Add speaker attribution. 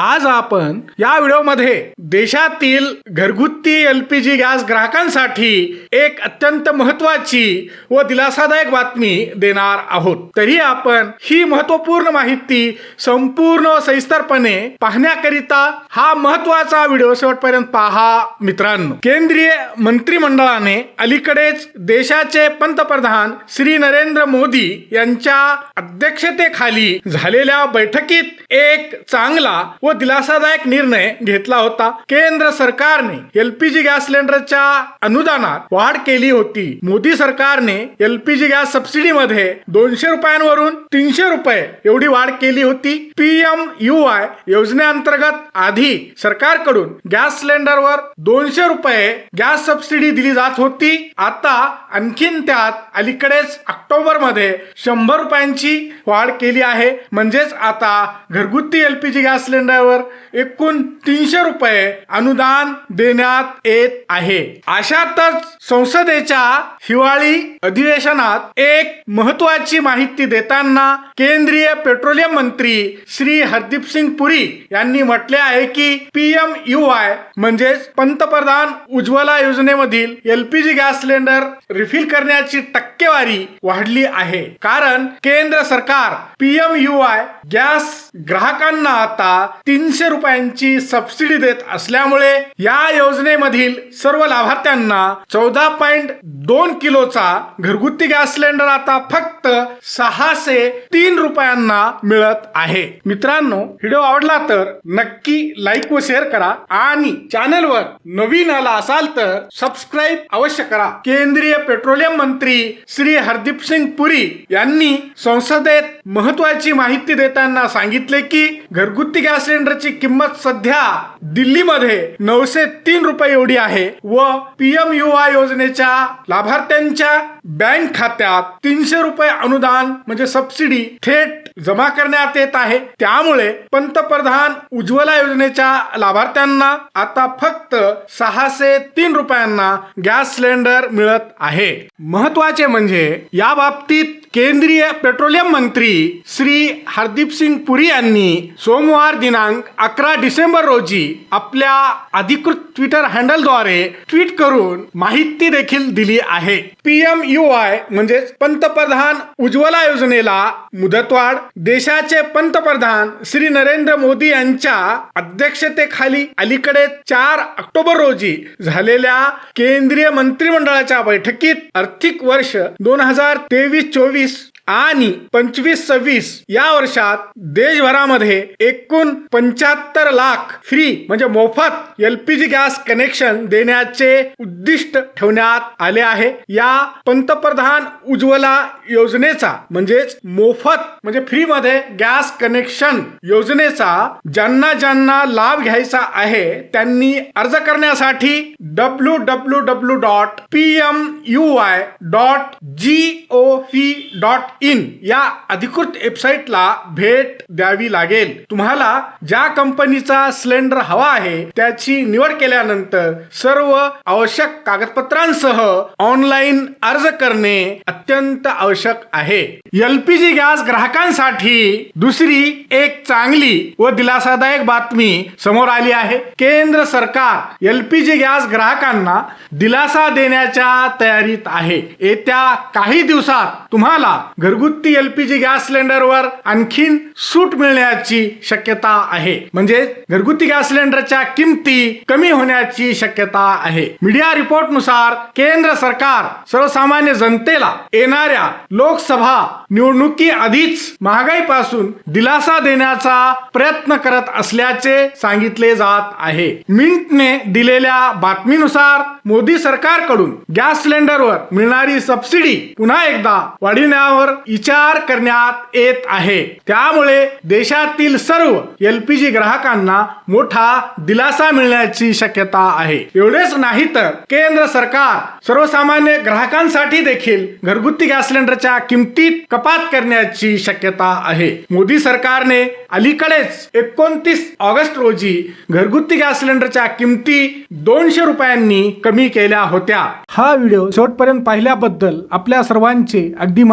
Speaker 1: आज आपण या व्हिडिओमध्ये देशातील घरगुती एलपीजी गॅस ग्राहकांसाठी एक अत्यंत महत्वाची व दिलासादायक बातमी देणार आहोत. तरी आपण ही महत्त्वपूर्ण माहिती संपूर्ण व सविस्तरपणे पाहण्याकरिता हा महत्त्वाचा व्हिडिओ शेवटपर्यंत पहा मित्रांनो. केंद्रीय मंत्रिमंडळाने अलीकडेच देशाचे पंतप्रधान श्री नरेंद्र मोदी यांच्या अध्यक्षतेखाली झालेल्या बैठकीत एक चांगला व दिलासादायक निर्णय घेतला होता. केंद्र सरकारने एलपीजी गॅस सिलेंडरच्या अनुदानात वाढ केली होती. मोदी सरकारने एलपीजी गॅस सबसिडी मध्ये दोनशे रुपयांवरून तीनशे रुपये एवढी वाढ केली होती. पीएम यू आय योजनेअंतर्गत आधी सरकारकडून गॅस सिलेंडरवर दोनशे रुपये गॅस सबसिडी दिली जात होती. आता आणखीन त्यात अलीकडेच ऑक्टोबरमध्ये शंभर रुपयांची वाढ केली आहे. म्हणजेच आता घरगुती एलपीजी गॅस सिलेंडर सिलेंडरवर एकूण तीनशे रुपये अनुदान देण्यात येत आहे. अशातच संसदेच्या हिवाळी अधिवेशनात एक महत्वाची माहिती देताना केंद्रीय पेट्रोलियम मंत्री श्री हरदीप सिंग पुरी यांनी म्हटले आहे की पीएम यू आय म्हणजेच पंतप्रधान उज्ज्वला योजनेमधील एलपीजी गॅस सिलेंडर रिफिल करण्याची टक्केवारी वाढली आहे. कारण केंद्र सरकार पीएम यू आय गॅस ग्राहकांना आता तीनशे रुपयांची सबसिडी देत असल्यामुळे या योजनेमधील सर्व लाभार्थ्यांना चौदा पॉइंट दोन किलोचा घरगुती गॅस सिलेंडर आता फक्त सहाशे तीन रुपयांना मिळत आहे. मित्रांनो व्हिडिओ आवडला तर नक्की लाईक व शेअर करा आणि चॅनलवर नवीन आला असाल तर सबस्क्राईब अवश्य करा. केंद्रीय पेट्रोलियम मंत्री श्री हरदीप सिंग पुरी यांनी संसदेत महत्वाची माहिती देताना सांगितले की घरगुती गॅस सिलेंडरची किंमत सध्या दिल्लीमध्ये नऊशे तीन रुपये एवढी आहे व पीएम युवा योजनेच्या लाभार्थ्यांच्या बँक खात्यात तीनशे रुपये अनुदान म्हणजे सबसिडी थेट जमा करण्यात येत आहे. त्यामुळे पंतप्रधान उज्ज्वला योजनेच्या लाभार्थ्यांना आता फक्त सहाशे तीन रुपयांना गॅस सिलेंडर मिळत आहे. महत्त्वाचे म्हणजे या बाबतीत केंद्रीय पेट्रोलियम मंत्री श्री हरदीप सिंग पुरी यांनी सोमवार दिनांक अकरा डिसेंबर रोजी आपल्या अधिकृत ट्विटर हँडलद्वारे ट्विट करून माहिती देखील दिली आहे. पीएम यू आय म्हणजेच पंतप्रधान उज्ज्वला योजनेला मुदतवाढ देशाचे पंतप्रधान श्री नरेंद्र मोदी यांच्या अध्यक्षतेखाली अलीकडे चार ऑक्टोबर रोजी झालेल्या केंद्रीय मंत्रिमंडळाच्या बैठकीत आर्थिक वर्ष दोन हजार तेवीस चोवीस आणि पंचवीस सव्वीस या वर्षात देशभरामध्ये एकूण पंच्याहत्तर लाख फ्री म्हणजे मोफत एलपीजी गॅस कनेक्शन देण्याचे उद्दिष्ट ठेवण्यात आले आहे. या पंतप्रधान उज्ज्वला योजनेचा म्हणजेच मोफत म्हणजे फ्री मध्ये गॅस कनेक्शन योजनेचा ज्यांना ज्यांना लाभ घ्यायचा आहे त्यांनी अर्ज करण्यासाठी W W W dot P M U I dot G O V dot in या अधिकृत वेबसाईटला भेट द्यावी लागेल. तुम्हाला ज्या कंपनीचा सिलेंडर हवा आहे त्याची निवड केल्यानंतर सर्व आवश्यक कागदपत्रांसह ऑनलाईन अर्ज करणे अत्यंत आवश्यक आहे. एलपीजी गॅस ग्राहकांसाठी दुसरी एक चांगली व दिलासादायक बातमी समोर आली आहे. केंद्र सरकार एलपीजी गॅस ग्राहकांना दिलासा देण्याच्या तयारीत आहे. येत्या काही दिवसात तुम्हाला घरगुती एलपीजी गॅस सिलेंडरवर आणखीन सूट मिळण्याची शक्यता आहे. म्हणजे घरगुती गॅस सिलेंडरच्या किमती कमी होण्याची शक्यता आहे. मीडिया रिपोर्टनुसार केंद्र सरकार सर्वसामान्य जनतेला येणाऱ्या लोकसभा निवडणुकी आधीच महागाईपासून दिलासा देण्याचा प्रयत्न करत असल्याचे सांगितले जात आहे. मिंटने दिलेल्या बातमीनुसार मोदी सरकारकडून गॅस सिलेंडरवर मिळणारी सबसिडी पुन्हा एकदा वाढविण्यावर विचार करण्यात येत आहे. त्यामुळे देशातील सर्व एलपीजी ग्राहकांना मोठा दिलासा मिळण्याची शक्यता आहे. एवढेच नाही तर केंद्र सरकार सर्वसामान्य ग्राहकांसाठी देखील घरगुती गॅस सिलेंडरच्या किमतीत कपात करण्याची शक्यता आहे. मोदी सरकारने अलीकडेच एकोणतीस ऑगस्ट रोजी घरगुती गॅस सिलेंडरच्या किमती दोनशे रुपयांनी कमी केल्या होत्या. हा व्हिडिओ शेवटपर्यंत पाहिल्याबद्दल आपल्या सर्वांचे अगदी